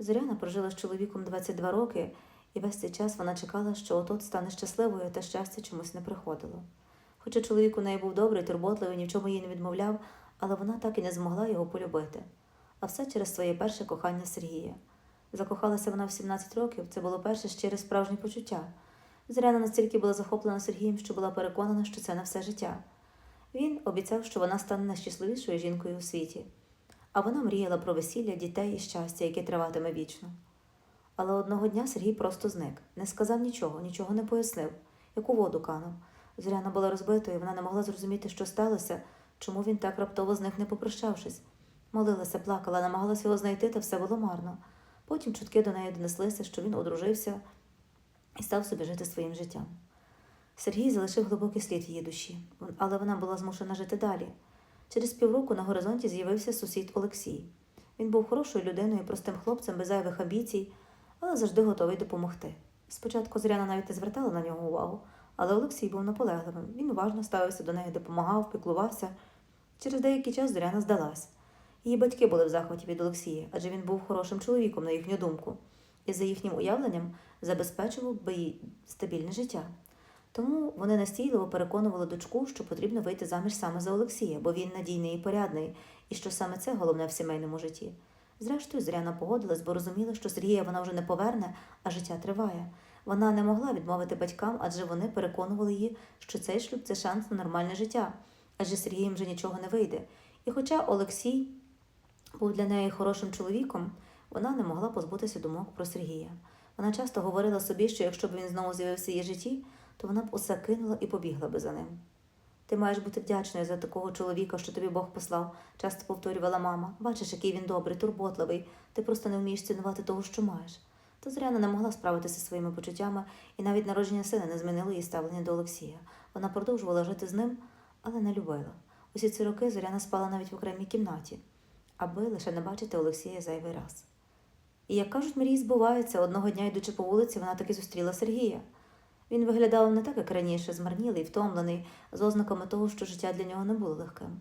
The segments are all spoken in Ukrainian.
Зоряна прожила з чоловіком 22 роки, і весь цей час вона чекала, що отот стане щасливою, та щастя чомусь не приходило. Хоча чоловік у неї був добрий, турботливий, ні в чому їй не відмовляв, але вона так і не змогла його полюбити. А все через своє перше кохання Сергія. Закохалася вона в 17 років, це було перше щире справжнє почуття. Зоряна настільки була захоплена Сергієм, що була переконана, що це на все життя. Він обіцяв, що вона стане найщасливішою жінкою у світі, а вона мріяла про весілля, дітей і щастя, яке триватиме вічно. Але одного дня Сергій просто зник, не сказав нічого, нічого не пояснив, як у воду канув. Зоряна була розбитою, вона не могла зрозуміти, що сталося, чому він так раптово зник, не попрощавшись. Молилася, плакала, намагалася його знайти, та все було марно. Потім чутки до неї донеслися, що він одружився і став собі жити своїм життям. Сергій залишив глибокий слід її душі, але вона була змушена жити далі. Через півроку на горизонті з'явився сусід Олексій. Він був хорошою людиною, простим хлопцем без зайвих амбіцій, але завжди готовий допомогти. Спочатку Зоряна навіть не звертала на нього увагу, але Олексій був наполегливим. Він уважно ставився до неї, допомагав, піклувався. Через деякий час Зоряна здалась. Її батьки були в захваті від Олексія, адже він був хорошим чоловіком, на їхню думку, і за їхнім уявленням забезпечував би їй стабільне життя. Тому вони настійливо переконували дочку, що потрібно вийти заміж саме за Олексія, бо він надійний і порядний, і що саме це головне в сімейному житті. Зрештою, Зоряна погодилась, бо розуміла, що Сергія вона вже не поверне, а життя триває. Вона не могла відмовити батькам, адже вони переконували її, що цей шлюб це шанс на нормальне життя, адже Сергієм вже нічого не вийде. І хоча Олексій був для неї хорошим чоловіком, вона не могла позбутися думок про Сергія. Вона часто говорила собі, що якщо б він знову з'явився її житті, то вона б усе кинула і побігла би за ним. Ти маєш бути вдячною за такого чоловіка, що тобі Бог послав, часто повторювала мама. Бачиш, який він добрий, турботливий, ти просто не вмієш цінувати того, що маєш. Та Зоряна не могла справитися зі своїми почуттями, і навіть народження сина не змінило її ставлення до Олексія. Вона продовжувала жити з ним, але не любила. Усі ці роки Зоряна спала навіть в окремій кімнаті, аби лише не бачити Олексія зайвий раз. І як кажуть, мрії збуваються, одного дня, йдучи по вулиці, вона таки зустріла Сергія. Він виглядав не так, як раніше, змарнілий, втомлений, з ознаками того, що життя для нього не було легким.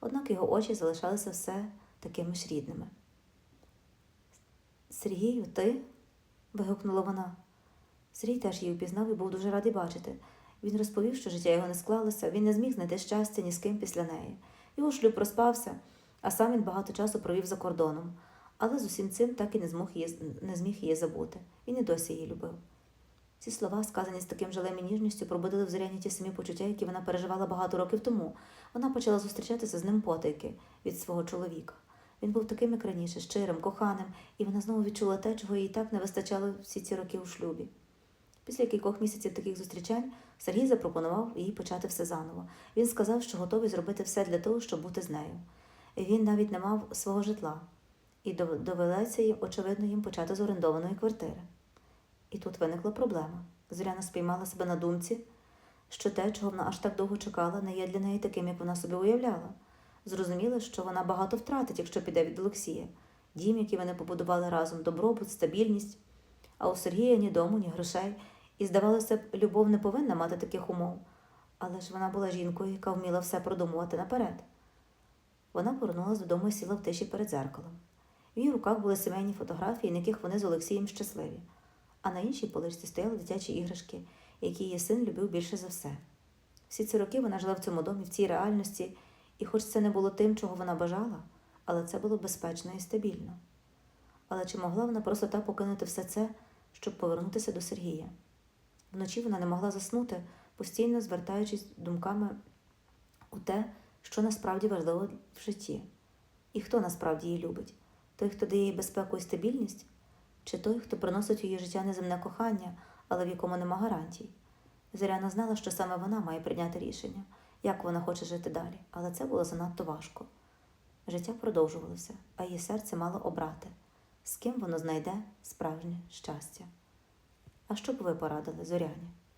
Однак його очі залишалися все такими ж рідними. Сергію, ти? вигукнула вона. Сергій теж її впізнав і був дуже радий бачити. Він розповів, що життя його не склалося, він не зміг знайти щастя ні з ким після неї. Його шлюб розпався, а сам він багато часу провів за кордоном. Але з усім цим так і не змог її, не зміг її забути. Він і досі її любив. Ці слова, сказані з таким жалем і ніжністю, пробудили в зоряні ті самі почуття, які вона переживала багато років тому. Вона почала зустрічатися з ним потайки від свого чоловіка. Він був таким, як раніше, щирим, коханим, і вона знову відчула те, чого їй так не вистачало всі ці роки у шлюбі. Після кількох місяців таких зустрічань Сергій запропонував їй почати все заново. Він сказав, що готовий зробити все для того, щоб бути з нею. І він навіть не мав свого житла, і дов- довелеться їм, очевидно, їм почати з орендованої квартири. І тут виникла проблема. Зоряна спіймала себе на думці, що те, чого вона аж так довго чекала, не є для неї таким, як вона собі уявляла. Зрозуміла, що вона багато втратить, якщо піде від Олексія. Дім, який вони побудували разом, добробут, стабільність. А у Сергія ні дому, ні грошей. І, здавалося б, любов не повинна мати таких умов. Але ж вона була жінкою, яка вміла все продумувати наперед. Вона повернулася додому і сіла в тиші перед зеркалом. В її руках були сімейні фотографії, на яких вони з Олексієм щасливі а на іншій поличці стояли дитячі іграшки, які її син любив більше за все. Всі ці роки вона жила в цьому домі, в цій реальності, і хоч це не було тим, чого вона бажала, але це було безпечно і стабільно. Але чи могла вона просто так покинути все це, щоб повернутися до Сергія? Вночі вона не могла заснути, постійно звертаючись думками у те, що насправді важливо в житті, і хто насправді її любить той, хто дає їй безпеку і стабільність, чи той, хто приносить у її життя неземне кохання, але в якому нема гарантій. Зоряна знала, що саме вона має прийняти рішення, як вона хоче жити далі, але це було занадто важко. Життя продовжувалося, а її серце мало обрати, з ким воно знайде справжнє щастя. А що б ви порадили зоряні?